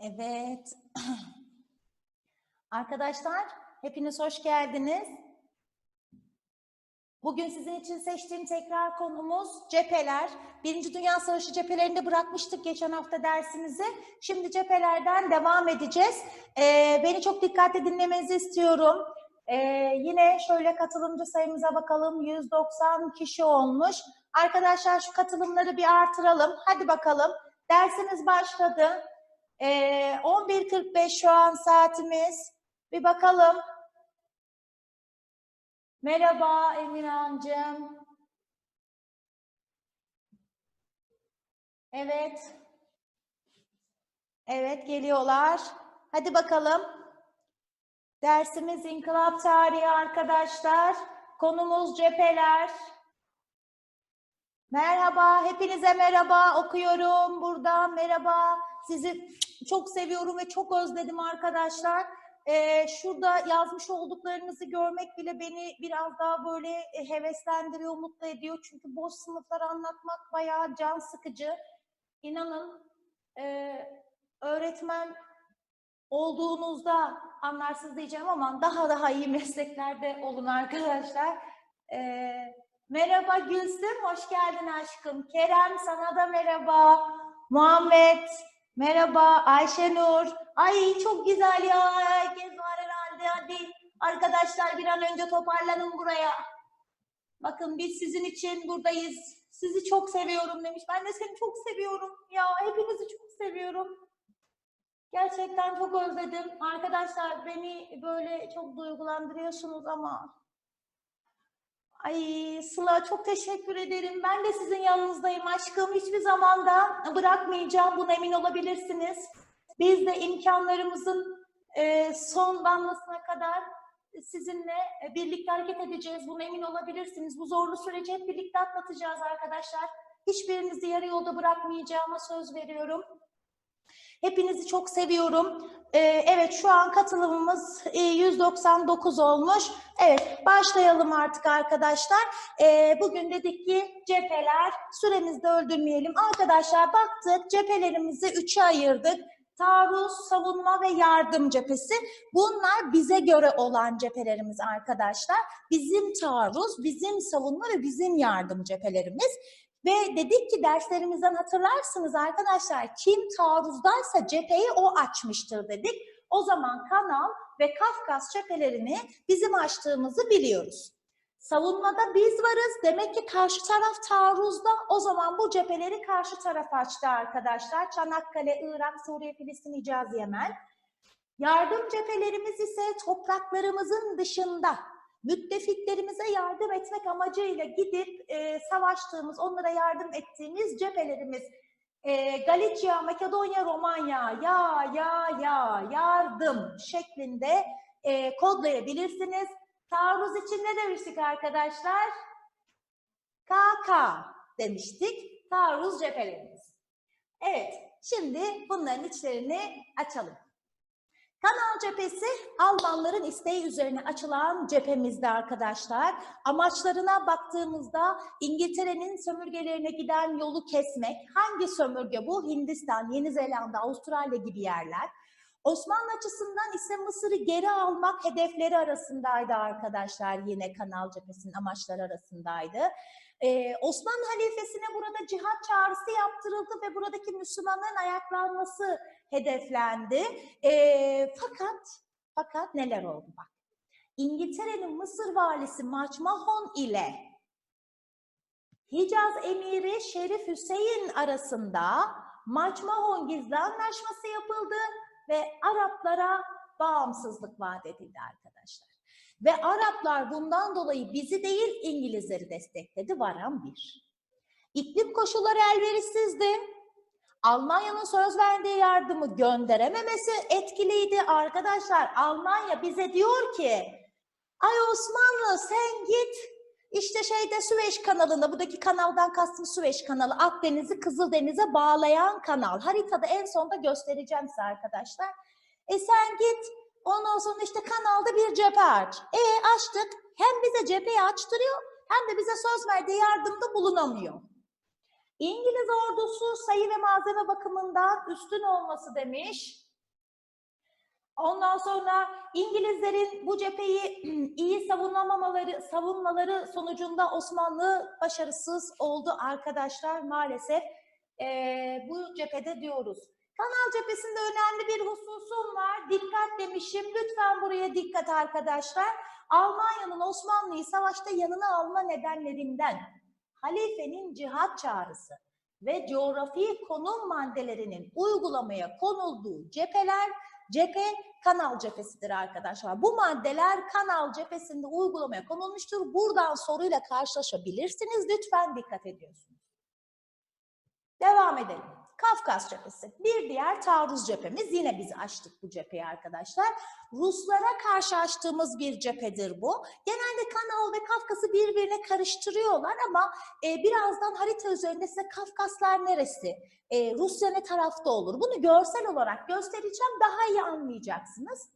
Evet. Arkadaşlar, hepiniz hoş geldiniz. Bugün sizin için seçtiğim tekrar konumuz cepheler. Birinci Dünya Savaşı cephelerinde bırakmıştık geçen hafta dersimizi. Şimdi cephelerden devam edeceğiz. Ee, beni çok dikkatli dinlemenizi istiyorum. Ee, yine şöyle katılımcı sayımıza bakalım. 190 kişi olmuş. Arkadaşlar şu katılımları bir artıralım. Hadi bakalım. Dersimiz başladı. Ee, 11.45 şu an saatimiz. Bir bakalım. Merhaba Emirhan'cığım. Evet. Evet geliyorlar. Hadi bakalım. Dersimiz İnkılap Tarihi arkadaşlar. Konumuz cepheler. Merhaba, hepinize merhaba. Okuyorum buradan. Merhaba. Sizi çok seviyorum ve çok özledim arkadaşlar. Ee, şurada yazmış olduklarınızı görmek bile beni biraz daha böyle e, heveslendiriyor, mutlu ediyor. Çünkü boş sınıflar anlatmak bayağı can sıkıcı. İnanın e, öğretmen olduğunuzda anlarsınız diyeceğim ama daha daha iyi mesleklerde olun arkadaşlar. Ee, merhaba Gülsüm, hoş geldin aşkım. Kerem sana da merhaba. Muhammed, merhaba. Ayşenur. Ay çok güzel ya. Herkes var herhalde. Hadi arkadaşlar bir an önce toparlanın buraya. Bakın biz sizin için buradayız. Sizi çok seviyorum demiş. Ben de seni çok seviyorum. Ya hepinizi çok seviyorum. Gerçekten çok özledim. Arkadaşlar beni böyle çok duygulandırıyorsunuz ama. Ay Sıla çok teşekkür ederim. Ben de sizin yanınızdayım aşkım. Hiçbir zaman da bırakmayacağım. Buna emin olabilirsiniz. Biz de imkanlarımızın e, son damlasına kadar sizinle e, birlikte hareket edeceğiz. Buna emin olabilirsiniz. Bu zorlu süreci hep birlikte atlatacağız arkadaşlar. Hiçbirinizi yarı yolda bırakmayacağıma söz veriyorum. Hepinizi çok seviyorum. Ee, evet şu an katılımımız e, 199 olmuş. Evet başlayalım artık arkadaşlar. Ee, bugün dedik ki cepheler süremizi de öldürmeyelim. Arkadaşlar baktık cephelerimizi üçe ayırdık. Taarruz, savunma ve yardım cephesi. Bunlar bize göre olan cephelerimiz arkadaşlar. Bizim taarruz, bizim savunma ve bizim yardım cephelerimiz. Ve dedik ki derslerimizden hatırlarsınız arkadaşlar kim taarruzdaysa cepheyi o açmıştır dedik. O zaman Kanal ve Kafkas cephelerini bizim açtığımızı biliyoruz. Savunmada biz varız. Demek ki karşı taraf taarruzda. O zaman bu cepheleri karşı taraf açtı arkadaşlar. Çanakkale, Irak, Suriye, Filistin, Hicaz, Yemen. Yardım cephelerimiz ise topraklarımızın dışında müttefiklerimize yardım etmek amacıyla gidip e, savaştığımız, onlara yardım ettiğimiz cephelerimiz e, Galicia, Makedonya, Romanya, ya ya ya yardım şeklinde e, kodlayabilirsiniz. Taarruz için ne demiştik arkadaşlar? KK demiştik. Taarruz cephelerimiz. Evet, şimdi bunların içlerini açalım. Kanal cephesi Almanların isteği üzerine açılan cephemizde arkadaşlar. Amaçlarına baktığımızda İngiltere'nin sömürgelerine giden yolu kesmek. Hangi sömürge bu? Hindistan, Yeni Zelanda, Avustralya gibi yerler. Osmanlı açısından ise Mısır'ı geri almak hedefleri arasındaydı arkadaşlar. Yine Kanal cephesinin amaçları arasındaydı. Ee, Osmanlı halifesine burada cihat çağrısı yaptırıldı ve buradaki Müslümanların ayaklanması hedeflendi. Ee, fakat fakat neler oldu bak. İngiltere'nin Mısır valisi Maçmahon ile Hicaz emiri Şerif Hüseyin arasında Maçmahon gizli anlaşması yapıldı ve Araplara bağımsızlık vaat edildi arkadaşlar. Ve Araplar bundan dolayı bizi değil İngilizleri destekledi. Varan bir. İklim koşulları elverişsizdi. Almanya'nın söz verdiği yardımı gönderememesi etkiliydi. Arkadaşlar Almanya bize diyor ki ay Osmanlı sen git işte şeyde Süveyş kanalında buradaki kanaldan kastım Süveyş kanalı Akdeniz'i Kızıldeniz'e bağlayan kanal. Haritada en sonda göstereceğim size arkadaşlar. E sen git ondan sonra işte kanalda bir cephe aç. E açtık hem bize cepheyi açtırıyor hem de bize söz verdiği yardımda bulunamıyor. İngiliz ordusu sayı ve malzeme bakımından üstün olması demiş. Ondan sonra İngilizlerin bu cepheyi iyi savunamamaları, savunmaları sonucunda Osmanlı başarısız oldu arkadaşlar maalesef. Ee, bu cephede diyoruz. Kanal cephesinde önemli bir hususum var. Dikkat demişim. Lütfen buraya dikkat arkadaşlar. Almanya'nın Osmanlı'yı savaşta yanına alma nedenlerinden halifenin cihat çağrısı ve coğrafi konum maddelerinin uygulamaya konulduğu cepheler cephe kanal cephesidir arkadaşlar. Bu maddeler kanal cephesinde uygulamaya konulmuştur. Buradan soruyla karşılaşabilirsiniz. Lütfen dikkat ediyorsunuz. Devam edelim. Kafkas cephesi. Bir diğer taarruz cephemiz. Yine biz açtık bu cepheyi arkadaşlar. Ruslara karşı açtığımız bir cephedir bu. Genelde Kanal ve Kafkas'ı birbirine karıştırıyorlar ama e, birazdan harita üzerinde size Kafkaslar neresi, e, Rusya ne tarafta olur? Bunu görsel olarak göstereceğim. Daha iyi anlayacaksınız.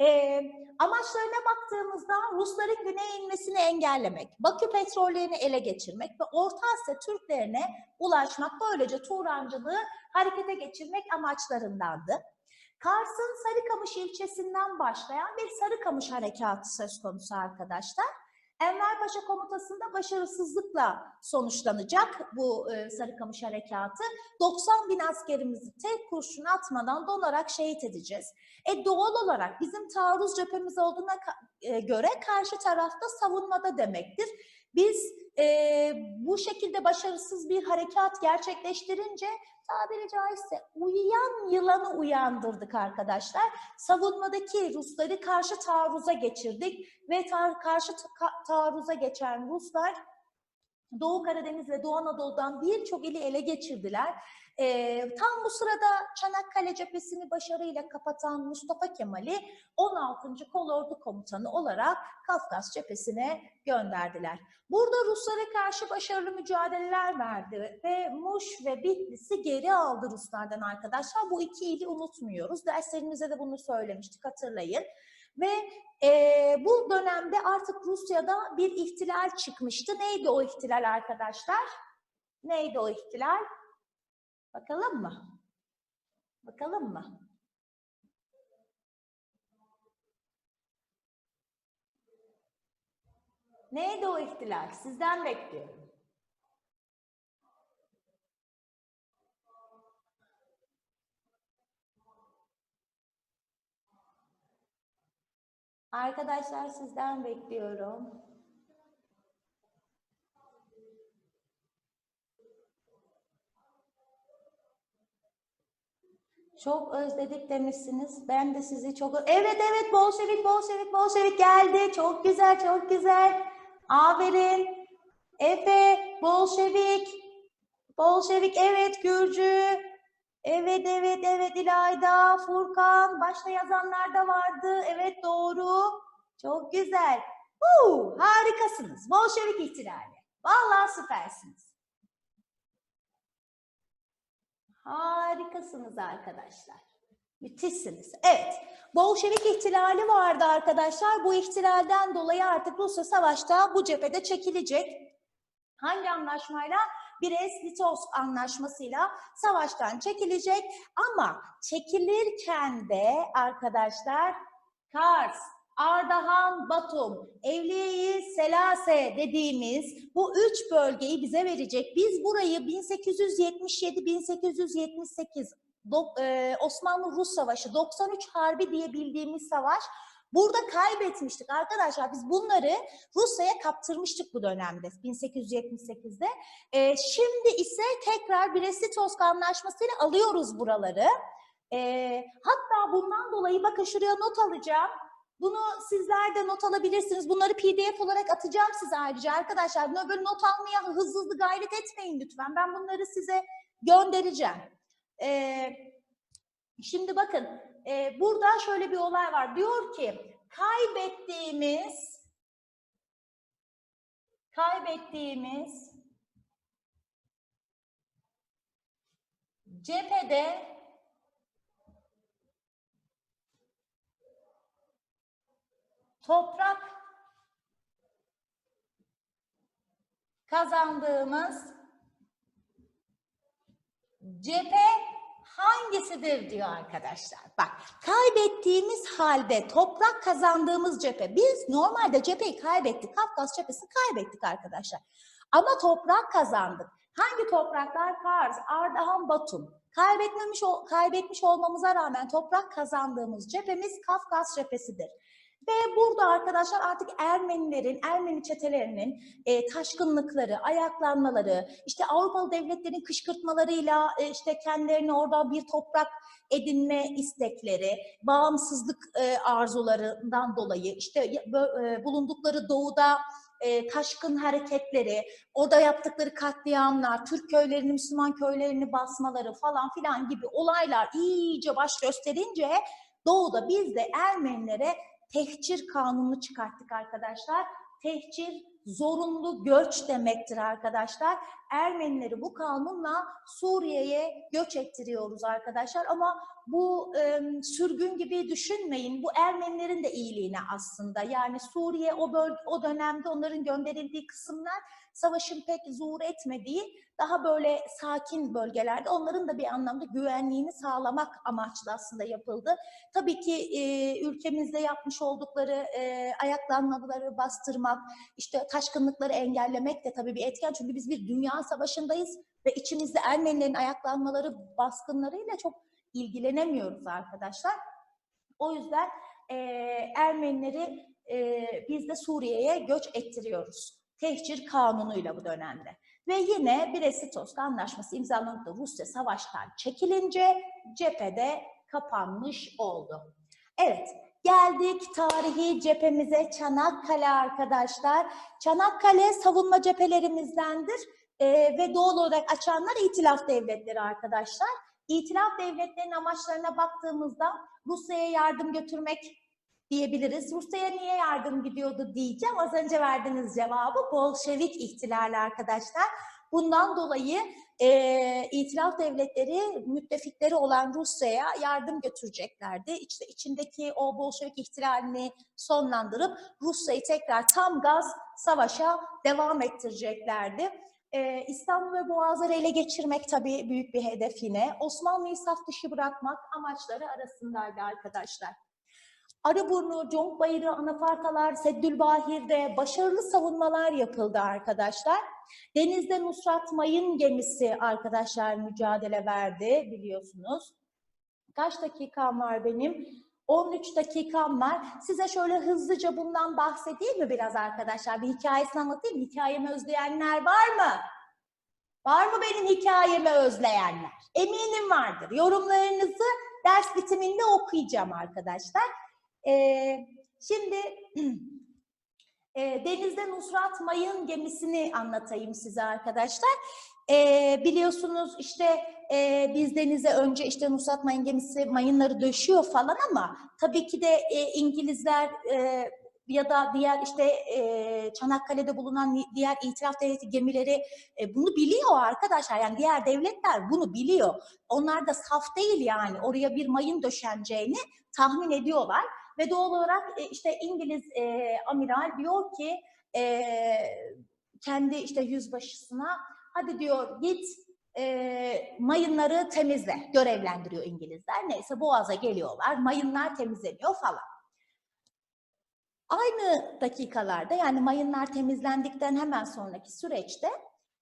E, amaçlarına baktığımızda Rusların güneye inmesini engellemek, Bakü petrollerini ele geçirmek ve Orta Asya Türklerine ulaşmak, böylece Turancılığı harekete geçirmek amaçlarındandı. Kars'ın Sarıkamış ilçesinden başlayan bir Sarıkamış harekatı söz konusu arkadaşlar. Enver Paşa komutasında başarısızlıkla sonuçlanacak bu e, Sarıkamış harekatı. 90 bin askerimizi tek kurşun atmadan donarak şehit edeceğiz. E doğal olarak bizim taarruz cephemiz olduğuna e, göre karşı tarafta savunmada demektir. Biz e, bu şekilde başarısız bir harekat gerçekleştirince tabiri caizse uyuyan yılanı uyandırdık arkadaşlar. Savunmadaki Rusları karşı taarruza geçirdik ve tar- karşı ta- taarruza geçen Ruslar Doğu Karadeniz ve Doğu Anadolu'dan birçok ili ele geçirdiler. Ee, tam bu sırada Çanakkale cephesini başarıyla kapatan Mustafa Kemal'i 16. Kolordu Komutanı olarak Kafkas cephesine gönderdiler. Burada Ruslara karşı başarılı mücadeleler verdi ve Muş ve Bitlis'i geri aldı Ruslardan arkadaşlar. Bu iki ili unutmuyoruz. Derslerimizde de bunu söylemiştik hatırlayın. Ve e, bu dönemde artık Rusya'da bir ihtilal çıkmıştı. Neydi o ihtilal arkadaşlar? Neydi o ihtilal? Bakalım mı? Bakalım mı? Neydi o ihtilal? Sizden bekliyorum. Arkadaşlar sizden bekliyorum. Çok özledik demişsiniz. Ben de sizi çok... Evet evet Bolşevik, Bolşevik, Bolşevik geldi. Çok güzel, çok güzel. Aferin. Efe, Bolşevik. Bolşevik, evet Gürcü. Evet, evet, evet İlayda, Furkan. Başta yazanlar da vardı. Evet doğru. Çok güzel. Huu, harikasınız. Bolşevik ihtilali. Vallahi süpersiniz. Harikasınız arkadaşlar. Müthişsiniz. Evet. Bolşevik ihtilali vardı arkadaşlar. Bu ihtilalden dolayı artık Rusya savaşta bu cephede çekilecek. Hangi anlaşmayla? Brest-Litovsk anlaşmasıyla savaştan çekilecek ama çekilirken de arkadaşlar Kars, Ardahan, Batum, Evliya-i Selase dediğimiz bu üç bölgeyi bize verecek. Biz burayı 1877-1878 dok- e, Osmanlı-Rus Savaşı 93 Harbi diye bildiğimiz savaş burada kaybetmiştik arkadaşlar. Biz bunları Rusya'ya kaptırmıştık bu dönemde 1878'de. E, şimdi ise tekrar Brest-Litovsk anlaşmasıyla alıyoruz buraları. E, hatta bundan dolayı bakın şuraya not alacağım. Bunu sizler de not alabilirsiniz. Bunları PDF olarak atacağım size ayrıca arkadaşlar. Böyle not almaya hızlı hızlı gayret etmeyin lütfen. Ben bunları size göndereceğim. Ee, şimdi bakın e, burada şöyle bir olay var. Diyor ki kaybettiğimiz kaybettiğimiz cephede toprak kazandığımız cephe hangisidir diyor arkadaşlar. Bak kaybettiğimiz halde toprak kazandığımız cephe. Biz normalde cepheyi kaybettik. Kafkas cephesini kaybettik arkadaşlar. Ama toprak kazandık. Hangi topraklar? Kars, Ardahan, Batum. Kaybetmemiş kaybetmiş olmamıza rağmen toprak kazandığımız cephemiz Kafkas cephesidir. Ve burada arkadaşlar artık Ermenilerin, Ermeni çetelerinin e, taşkınlıkları, ayaklanmaları, işte Avrupalı devletlerin kışkırtmalarıyla e, işte kendilerine orada bir toprak edinme istekleri, bağımsızlık e, arzularından dolayı işte e, bulundukları doğuda e, taşkın hareketleri, orada yaptıkları katliamlar, Türk köylerini, Müslüman köylerini basmaları falan filan gibi olaylar iyice baş gösterince doğuda biz de Ermenilere tehcir kanunu çıkarttık arkadaşlar. Tehcir zorunlu göç demektir arkadaşlar. Ermenileri bu kanunla Suriye'ye göç ettiriyoruz arkadaşlar ama bu e, sürgün gibi düşünmeyin. Bu Ermenilerin de iyiliğine aslında. Yani Suriye o böl o dönemde onların gönderildiği kısımlar savaşın pek zuhur etmediği daha böyle sakin bölgelerde onların da bir anlamda güvenliğini sağlamak amaçlı aslında yapıldı. Tabii ki e, ülkemizde yapmış oldukları e, ayaklanmaları bastırmak, işte taşkınlıkları engellemek de tabii bir etken. Çünkü biz bir dünya savaşındayız ve içimizde Ermenilerin ayaklanmaları, baskınlarıyla çok ilgilenemiyoruz arkadaşlar. O yüzden e, Ermenileri e, biz de Suriye'ye göç ettiriyoruz. Tehcir kanunuyla bu dönemde. Ve yine Brest-Litovsk Anlaşması imzalanıp da Rusya savaştan çekilince cephede kapanmış oldu. Evet, geldik tarihi cephemize Çanakkale arkadaşlar. Çanakkale savunma cephelerimizdendir Ee, ve doğal olarak açanlar itilaf devletleri arkadaşlar. İtilaf devletlerinin amaçlarına baktığımızda Rusya'ya yardım götürmek diyebiliriz. Rusya'ya niye yardım gidiyordu diyeceğim. Az önce verdiğiniz cevabı Bolşevik ihtilali arkadaşlar. Bundan dolayı e, itilaf devletleri müttefikleri olan Rusya'ya yardım götüreceklerdi. İşte içindeki o Bolşevik ihtilalini sonlandırıp Rusya'yı tekrar tam gaz savaşa devam ettireceklerdi. Ee, İstanbul ve Boğazları ele geçirmek tabii büyük bir hedef yine. Osmanlı'yı saf dışı bırakmak amaçları arasındaydı arkadaşlar. Arıburnu, Conkbayırı, Anafartalar, Seddülbahir'de başarılı savunmalar yapıldı arkadaşlar. Denizde Nusrat Mayın gemisi arkadaşlar mücadele verdi biliyorsunuz. Kaç dakikam var benim? 13 dakikam var. Size şöyle hızlıca bundan bahsedeyim mi biraz arkadaşlar? Bir hikayesini anlatayım. Hikayemi özleyenler var mı? Var mı benim hikayemi özleyenler? Eminim vardır. Yorumlarınızı ders bitiminde okuyacağım arkadaşlar. Ee, şimdi e, Denizde Nusrat Mayın gemisini anlatayım size arkadaşlar. Ee, biliyorsunuz işte e, biz denize önce işte Nusrat Mayın gemisi mayınları döşüyor falan ama tabii ki de e, İngilizler e, ya da diğer işte e, Çanakkale'de bulunan diğer itiraf devleti gemileri e, bunu biliyor arkadaşlar. Yani diğer devletler bunu biliyor. Onlar da saf değil yani oraya bir mayın döşeneceğini tahmin ediyorlar. Ve doğal olarak e, işte İngiliz e, amiral diyor ki e, kendi işte yüzbaşısına hadi diyor git e, mayınları temizle. Görevlendiriyor İngilizler. Neyse Boğaz'a geliyorlar. Mayınlar temizleniyor falan. Aynı dakikalarda yani mayınlar temizlendikten hemen sonraki süreçte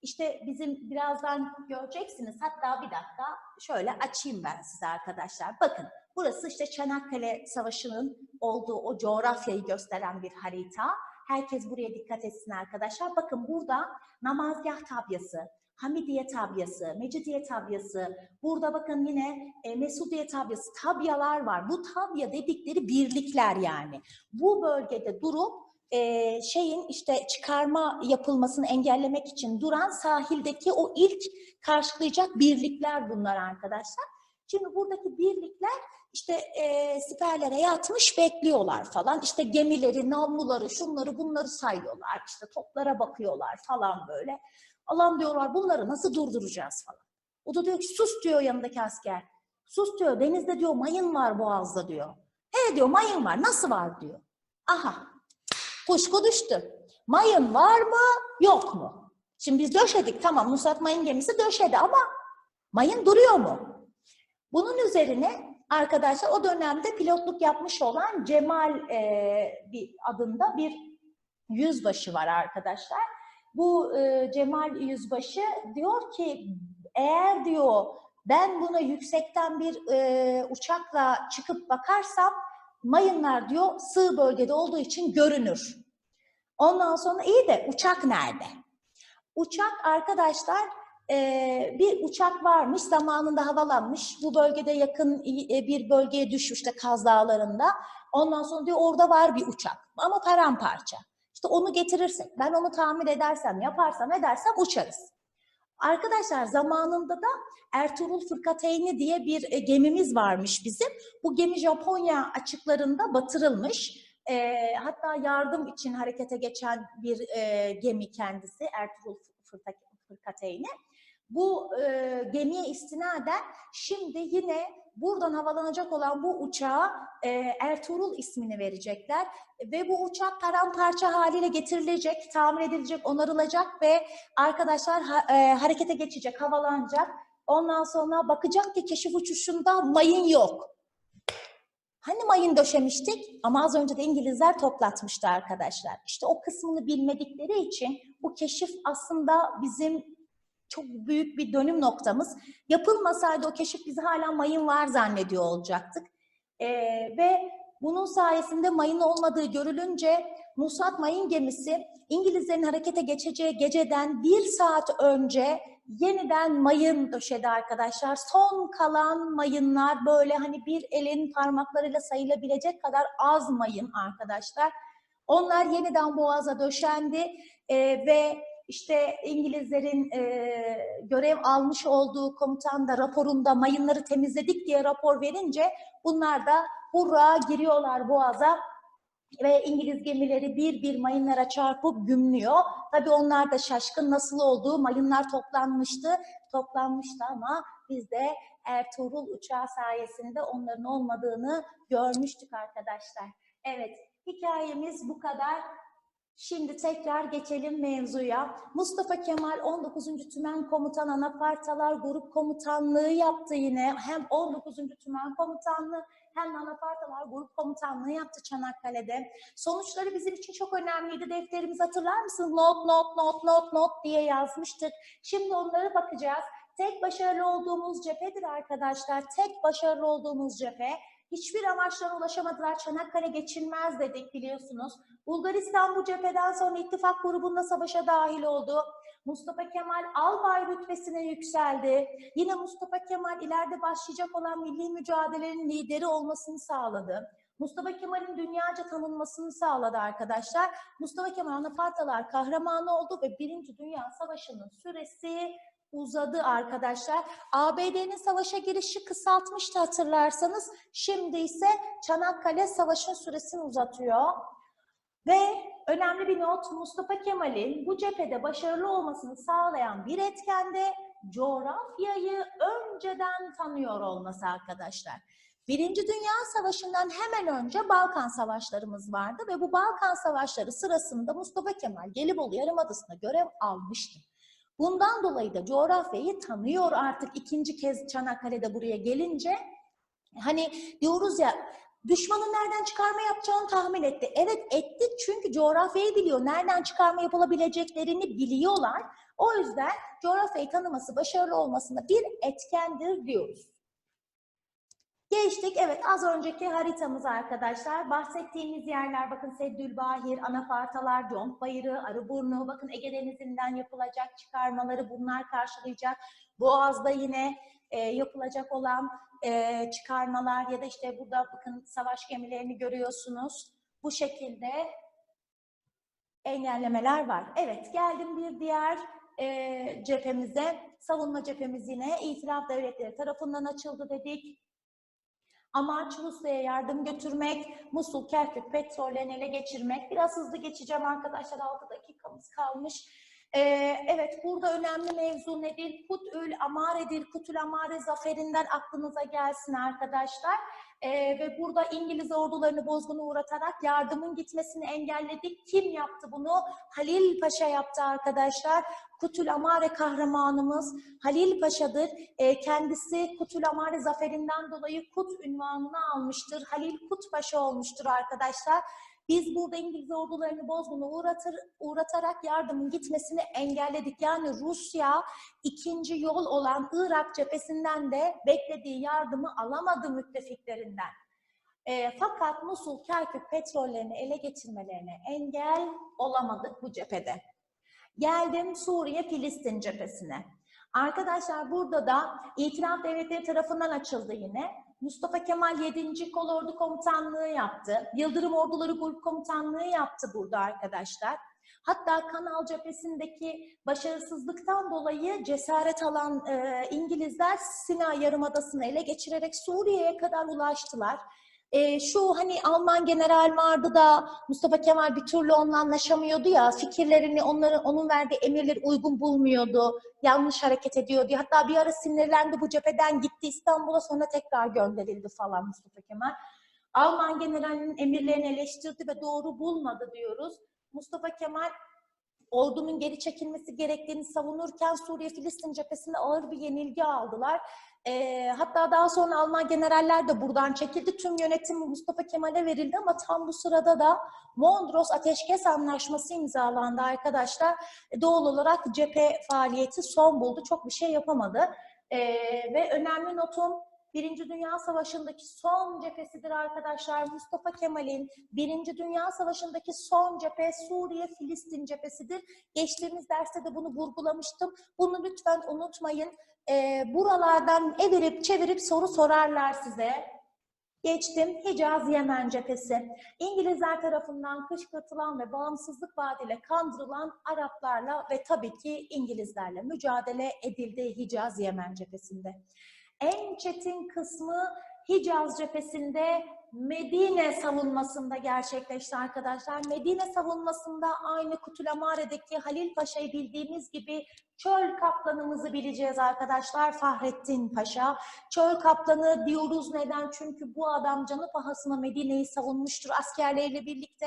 işte bizim birazdan göreceksiniz. Hatta bir dakika şöyle açayım ben size arkadaşlar. Bakın burası işte Çanakkale Savaşı'nın olduğu o coğrafyayı gösteren bir harita. Herkes buraya dikkat etsin arkadaşlar. Bakın burada namazgah tabyası, Hamidiye tabyası, Mecidiye tabyası, burada bakın yine e, Mesudiye tabyası, tabyalar var. Bu tabya dedikleri birlikler yani. Bu bölgede durup e, şeyin işte çıkarma yapılmasını engellemek için duran sahildeki o ilk karşılayacak birlikler bunlar arkadaşlar. Şimdi buradaki birlikler işte e, siperlere yatmış bekliyorlar falan. İşte gemileri, namluları, şunları bunları sayıyorlar. İşte toplara bakıyorlar falan böyle. Allah'ım diyorlar bunları nasıl durduracağız falan. O da diyor ki sus diyor yanındaki asker. Sus diyor denizde diyor mayın var boğazda diyor. He diyor mayın var nasıl var diyor. Aha kuşku düştü. Mayın var mı yok mu? Şimdi biz döşedik tamam Nusrat Mayın gemisi döşedi ama mayın duruyor mu? Bunun üzerine arkadaşlar o dönemde pilotluk yapmış olan Cemal e, bir adında bir yüzbaşı var arkadaşlar. Bu e, Cemal Yüzbaşı diyor ki eğer diyor ben buna yüksekten bir e, uçakla çıkıp bakarsam mayınlar diyor sığ bölgede olduğu için görünür. Ondan sonra iyi de uçak nerede? Uçak arkadaşlar e, bir uçak varmış zamanında havalanmış. Bu bölgede yakın e, bir bölgeye düşmüş de Kaz Dağları'nda. Ondan sonra diyor orada var bir uçak ama paramparça. İşte onu getirirsek, ben onu tamir edersem, yaparsam, edersem uçarız. Arkadaşlar zamanında da Ertuğrul Fırkateyni diye bir e, gemimiz varmış bizim. Bu gemi Japonya açıklarında batırılmış. E, hatta yardım için harekete geçen bir e, gemi kendisi Ertuğrul Fırka- Fırkateyni. Bu e, gemiye istinaden şimdi yine buradan havalanacak olan bu uçağa e, Ertuğrul ismini verecekler ve bu uçak paramparça haliyle getirilecek, tamir edilecek, onarılacak ve arkadaşlar ha- e, harekete geçecek, havalanacak. Ondan sonra bakacak ki keşif uçuşunda mayın yok. Hani mayın döşemiştik ama az önce de İngilizler toplatmıştı arkadaşlar. İşte o kısmını bilmedikleri için bu keşif aslında bizim çok büyük bir dönüm noktamız. Yapılmasaydı o keşif bizi hala mayın var zannediyor olacaktık. Ee, ve bunun sayesinde mayın olmadığı görülünce Musat mayın gemisi İngilizlerin harekete geçeceği geceden bir saat önce yeniden mayın döşedi arkadaşlar. Son kalan mayınlar böyle hani bir elin parmaklarıyla sayılabilecek kadar az mayın arkadaşlar. Onlar yeniden boğaza döşendi Ee, ve işte İngilizlerin e, görev almış olduğu komutan da raporunda mayınları temizledik diye rapor verince bunlar da hurra giriyorlar boğaza ve İngiliz gemileri bir bir mayınlara çarpıp gümlüyor. Tabii onlar da şaşkın nasıl olduğu mayınlar toplanmıştı, toplanmıştı ama biz de Ertuğrul uçağı sayesinde onların olmadığını görmüştük arkadaşlar. Evet, hikayemiz bu kadar. Şimdi tekrar geçelim mevzuya. Mustafa Kemal 19. Tümen Komutan Anapartalar Grup Komutanlığı yaptı yine. Hem 19. Tümen Komutanlığı hem Anapartalar Grup Komutanlığı yaptı Çanakkale'de. Sonuçları bizim için çok önemliydi. Defterimizi hatırlar mısınız? Not, not, not, not, not diye yazmıştık. Şimdi onlara bakacağız. Tek başarılı olduğumuz cephedir arkadaşlar. Tek başarılı olduğumuz cephe. Hiçbir amaçlarına ulaşamadılar. Çanakkale geçilmez dedik biliyorsunuz. Bulgaristan bu cepheden sonra ittifak grubunda savaşa dahil oldu. Mustafa Kemal albay rütbesine yükseldi. Yine Mustafa Kemal ileride başlayacak olan milli mücadelenin lideri olmasını sağladı. Mustafa Kemal'in dünyaca tanınmasını sağladı arkadaşlar. Mustafa Kemal Anapartalar kahramanı oldu ve Birinci Dünya Savaşı'nın süresi uzadı arkadaşlar. ABD'nin savaşa girişi kısaltmıştı hatırlarsanız. Şimdi ise Çanakkale savaşın süresini uzatıyor. Ve önemli bir not Mustafa Kemal'in bu cephede başarılı olmasını sağlayan bir etken de coğrafyayı önceden tanıyor olması arkadaşlar. Birinci Dünya Savaşı'ndan hemen önce Balkan Savaşlarımız vardı ve bu Balkan Savaşları sırasında Mustafa Kemal Gelibolu Yarımadası'nda görev almıştı. Bundan dolayı da coğrafyayı tanıyor artık ikinci kez Çanakkale'de buraya gelince. Hani diyoruz ya düşmanın nereden çıkarma yapacağını tahmin etti. Evet etti çünkü coğrafyayı biliyor. Nereden çıkarma yapılabileceklerini biliyorlar. O yüzden coğrafyayı tanıması, başarılı olmasında bir etkendir diyoruz. Geçtik. Evet az önceki haritamız arkadaşlar. Bahsettiğimiz yerler bakın Seddülbahir, Anafartalar, Conk Bayırı, Arıburnu. Bakın Ege Denizi'nden yapılacak çıkarmaları bunlar karşılayacak. Boğaz'da yine e, yapılacak olan e, çıkarmalar ya da işte burada bakın savaş gemilerini görüyorsunuz. Bu şekilde engellemeler var. Evet geldim bir diğer e, cephemize. Savunma cephemiz yine itilaf devletleri tarafından açıldı dedik. Amaç Rusya'ya yardım götürmek, Musul, Kerkük petrollerini ele geçirmek. Biraz hızlı geçeceğim arkadaşlar 6 dakikamız kalmış. Ee, evet, burada önemli mevzu nedir? Kutül Amare'dir. Kutül Amare zaferinden aklınıza gelsin arkadaşlar. Ee, ve burada İngiliz ordularını bozguna uğratarak yardımın gitmesini engelledik. Kim yaptı bunu? Halil Paşa yaptı arkadaşlar. Kutül Amare kahramanımız Halil Paşa'dır. Ee, kendisi Kutül Amare zaferinden dolayı Kut ünvanını almıştır. Halil Kut Paşa olmuştur arkadaşlar. Biz burada İngiliz ordularını bozguna uğratır, uğratarak yardımın gitmesini engelledik. Yani Rusya ikinci yol olan Irak cephesinden de beklediği yardımı alamadı müttefiklerinden. E, fakat Musul, Kerkük petrollerini ele geçirmelerine engel olamadık bu cephede. Geldim Suriye-Filistin cephesine. Arkadaşlar burada da İtilaf Devletleri tarafından açıldı yine. Mustafa Kemal 7. Kolordu Komutanlığı yaptı. Yıldırım Orduları Grup Komutanlığı yaptı burada arkadaşlar. Hatta Kanal cephesindeki başarısızlıktan dolayı cesaret alan e, İngilizler Sina Yarımadası'nı ele geçirerek Suriye'ye kadar ulaştılar. E, şu hani Alman general vardı da Mustafa Kemal bir türlü onunla anlaşamıyordu ya, fikirlerini onların onun verdiği emirleri uygun bulmuyordu, yanlış hareket ediyordu. Hatta bir ara sinirlendi bu cepheden gitti İstanbul'a sonra tekrar gönderildi falan Mustafa Kemal. Alman generalinin emirlerini eleştirdi ve doğru bulmadı diyoruz. Mustafa Kemal ordunun geri çekilmesi gerektiğini savunurken Suriye-Filistin cephesinde ağır bir yenilgi aldılar. E, hatta daha sonra Alman generaller de buradan çekildi. Tüm yönetim Mustafa Kemal'e verildi ama tam bu sırada da Mondros Ateşkes Anlaşması imzalandı arkadaşlar. E, doğal olarak cephe faaliyeti son buldu. Çok bir şey yapamadı. E, ve önemli notum Birinci Dünya Savaşı'ndaki son cephesidir arkadaşlar. Mustafa Kemal'in Birinci Dünya Savaşı'ndaki son cephe Suriye-Filistin cephesidir. Geçtiğimiz derste de bunu vurgulamıştım. Bunu lütfen unutmayın. Ee, buralardan evirip çevirip soru sorarlar size. Geçtim Hicaz Yemen cephesi. İngilizler tarafından kışkırtılan ve bağımsızlık vaadiyle kandırılan Araplarla ve tabii ki İngilizlerle mücadele edildi Hicaz Yemen cephesinde. En çetin kısmı Hicaz cephesinde Medine savunmasında gerçekleşti arkadaşlar. Medine savunmasında aynı Kutulamare'deki Halil Paşa'yı bildiğimiz gibi çöl kaplanımızı bileceğiz arkadaşlar. Fahrettin Paşa. Çöl kaplanı diyoruz neden? Çünkü bu adam canı pahasına Medine'yi savunmuştur askerleriyle birlikte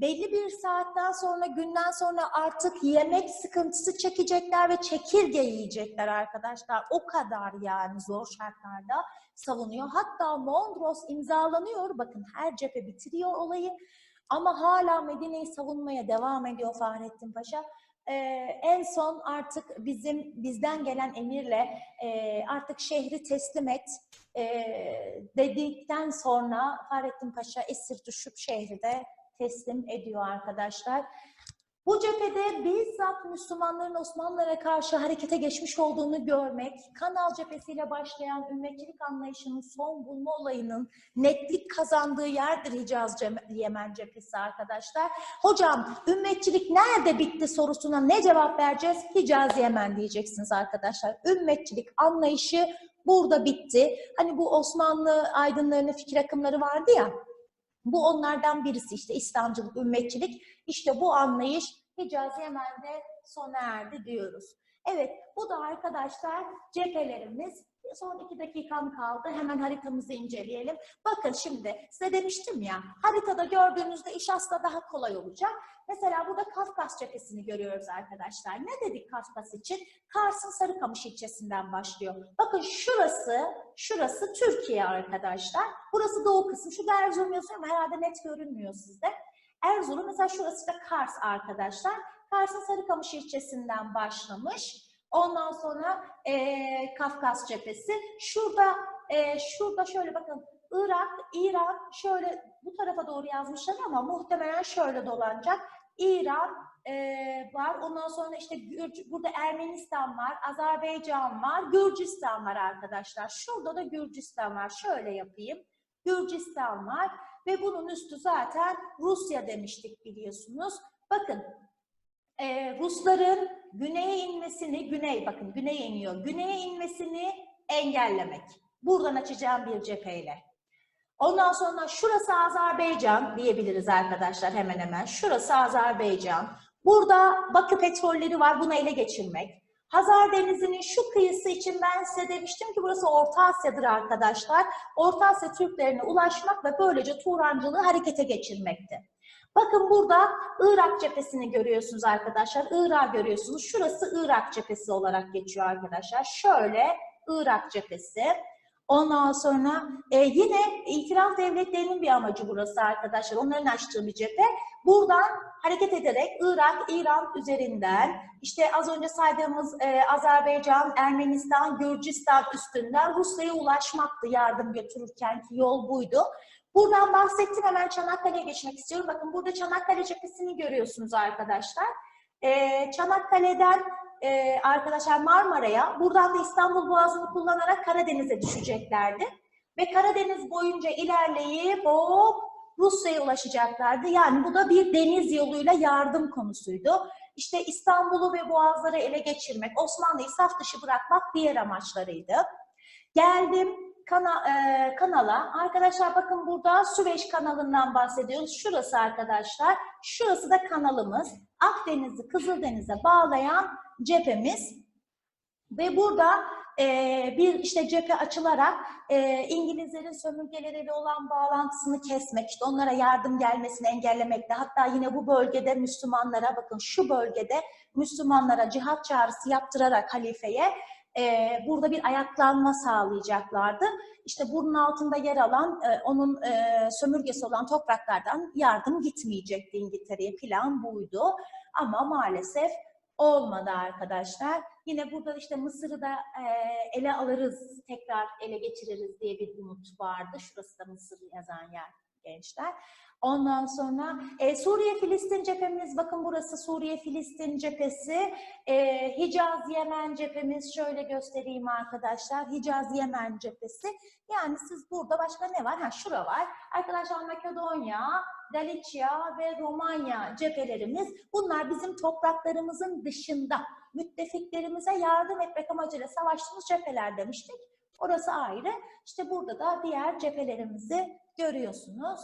belli bir saatten sonra, günden sonra artık yemek sıkıntısı çekecekler ve çekirge yiyecekler arkadaşlar. O kadar yani zor şartlarda savunuyor. Hatta Mondros imzalanıyor. Bakın her cephe bitiriyor olayı. Ama hala Medine'yi savunmaya devam ediyor Fahrettin Paşa. Ee, en son artık bizim bizden gelen emirle e, artık şehri teslim et e, dedikten sonra Fahrettin Paşa esir düşüp şehri de teslim ediyor arkadaşlar. Bu cephede bizzat Müslümanların Osmanlılara karşı harekete geçmiş olduğunu görmek, Kanal cephesiyle başlayan ümmetçilik anlayışının son bulma olayının netlik kazandığı yerdir Hicaz Yemen cephesi arkadaşlar. Hocam ümmetçilik nerede bitti sorusuna ne cevap vereceğiz? Hicaz Yemen diyeceksiniz arkadaşlar. Ümmetçilik anlayışı burada bitti. Hani bu Osmanlı aydınlarının fikir akımları vardı ya, bu onlardan birisi işte İslamcılık, ümmetçilik. İşte bu anlayış Hicaz Yemen'de sona erdi diyoruz. Evet, bu da arkadaşlar cephelerimiz. Son iki dakikam kaldı. Hemen haritamızı inceleyelim. Bakın şimdi size demiştim ya, haritada gördüğünüzde iş aslında daha kolay olacak. Mesela burada Kafkas cephesini görüyoruz arkadaşlar. Ne dedik Kafkas için? Kars'ın Sarıkamış ilçesinden başlıyor. Bakın şurası, şurası Türkiye arkadaşlar. Burası doğu kısmı. Şu Erzurum yazıyor ama herhalde net görünmüyor sizde. Erzurum mesela şurası da Kars arkadaşlar. Kars'ın Sarıkamış ilçesinden başlamış. Ondan sonra e, Kafkas cephesi. Şurada e, şurada şöyle bakın Irak, İran şöyle bu tarafa doğru yazmışlar ama muhtemelen şöyle dolanacak. İran e, var. Ondan sonra işte Gürc burada Ermenistan var, Azerbaycan var, Gürcistan var arkadaşlar. Şurada da Gürcistan var. Şöyle yapayım. Gürcistan var ve bunun üstü zaten Rusya demiştik biliyorsunuz. Bakın e, Rusların güneye inmesini, güney bakın güneye iniyor, güneye inmesini engellemek. Buradan açacağım bir cepheyle. Ondan sonra şurası Azerbaycan diyebiliriz arkadaşlar hemen hemen. Şurası Azerbaycan. Burada Bakü petrolleri var, bunu ele geçirmek. Hazar Denizi'nin şu kıyısı için ben size demiştim ki burası Orta Asya'dır arkadaşlar. Orta Asya Türklerine ulaşmak ve böylece Turancılığı harekete geçirmekti. Bakın burada Irak cephesini görüyorsunuz arkadaşlar. Irak görüyorsunuz. Şurası Irak cephesi olarak geçiyor arkadaşlar. Şöyle Irak cephesi. Ondan sonra e, yine itiraf devletlerinin bir amacı burası arkadaşlar. Onların açtığı bir cephe. Buradan hareket ederek Irak, İran üzerinden işte az önce saydığımız e, Azerbaycan, Ermenistan, Gürcistan üstünden Rusya'ya ulaşmaktı yardım götürürken ki yol buydu. Buradan bahsettim hemen Çanakkale'ye geçmek istiyorum. Bakın burada Çanakkale cephesini görüyorsunuz arkadaşlar. Ee, Çanakkale'den e, arkadaşlar Marmara'ya, buradan da İstanbul Boğazı'nı kullanarak Karadeniz'e düşeceklerdi. Ve Karadeniz boyunca ilerleyip hop Rusya'ya ulaşacaklardı. Yani bu da bir deniz yoluyla yardım konusuydu. İşte İstanbul'u ve Boğazları ele geçirmek, Osmanlı'yı saf dışı bırakmak diğer amaçlarıydı. Geldim kana, e, kanala. Arkadaşlar bakın burada Süveyş kanalından bahsediyoruz. Şurası arkadaşlar. Şurası da kanalımız. Akdeniz'i Kızıldeniz'e bağlayan cephemiz. Ve burada e, bir işte cephe açılarak e, İngilizlerin sömürgeleriyle olan bağlantısını kesmek, işte onlara yardım gelmesini engellemekte. Hatta yine bu bölgede Müslümanlara, bakın şu bölgede Müslümanlara cihat çağrısı yaptırarak halifeye e, burada bir ayaklanma sağlayacaklardı. İşte bunun altında yer alan, e, onun e, sömürgesi olan topraklardan yardım gitmeyecekti İngiltere'ye. Plan buydu. Ama maalesef olmadı arkadaşlar. Yine burada işte Mısır'ı da e, ele alırız, tekrar ele geçiririz diye bir umut vardı. Şurası da Mısır yazan yer gençler. Ondan sonra e, Suriye-Filistin cephemiz, bakın burası Suriye-Filistin cephesi. E, Hicaz-Yemen cephemiz, şöyle göstereyim arkadaşlar. Hicaz-Yemen cephesi. Yani siz burada başka ne var? Ha şura var. Arkadaşlar Makedonya, Galicia ve Romanya cephelerimiz. Bunlar bizim topraklarımızın dışında müttefiklerimize yardım etmek amacıyla savaştığımız cepheler demiştik. Orası ayrı. İşte burada da diğer cephelerimizi görüyorsunuz.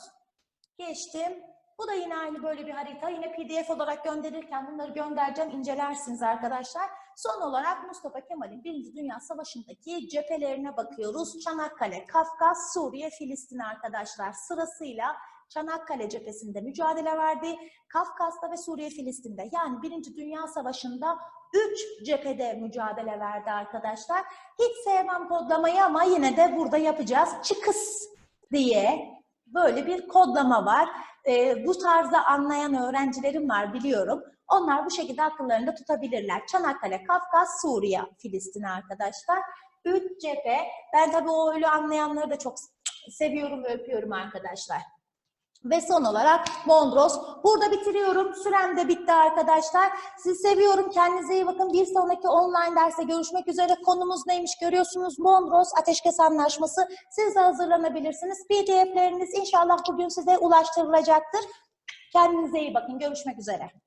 Geçtim. Bu da yine aynı böyle bir harita. Yine PDF olarak gönderirken bunları göndereceğim. incelersiniz arkadaşlar. Son olarak Mustafa Kemal'in Birinci Dünya Savaşı'ndaki cephelerine bakıyoruz. Çanakkale, Kafkas, Suriye, Filistin arkadaşlar sırasıyla Çanakkale cephesinde mücadele verdi. Kafkas'ta ve Suriye, Filistin'de yani Birinci Dünya Savaşı'nda üç cephede mücadele verdi arkadaşlar. Hiç sevmem kodlamayı ama yine de burada yapacağız. Çıkıs diye böyle bir kodlama var. Ee, bu tarzda anlayan öğrencilerim var biliyorum. Onlar bu şekilde akıllarında tutabilirler. Çanakkale, Kafkas, Suriye, Filistin arkadaşlar. Üç cephe. Ben tabii o öyle anlayanları da çok seviyorum ve öpüyorum arkadaşlar. Ve son olarak Mondros. Burada bitiriyorum. Sürem de bitti arkadaşlar. Sizi seviyorum. Kendinize iyi bakın. Bir sonraki online derste görüşmek üzere. Konumuz neymiş görüyorsunuz. Mondros Ateşkes Anlaşması. Siz de hazırlanabilirsiniz. PDF'leriniz inşallah bugün size ulaştırılacaktır. Kendinize iyi bakın. Görüşmek üzere.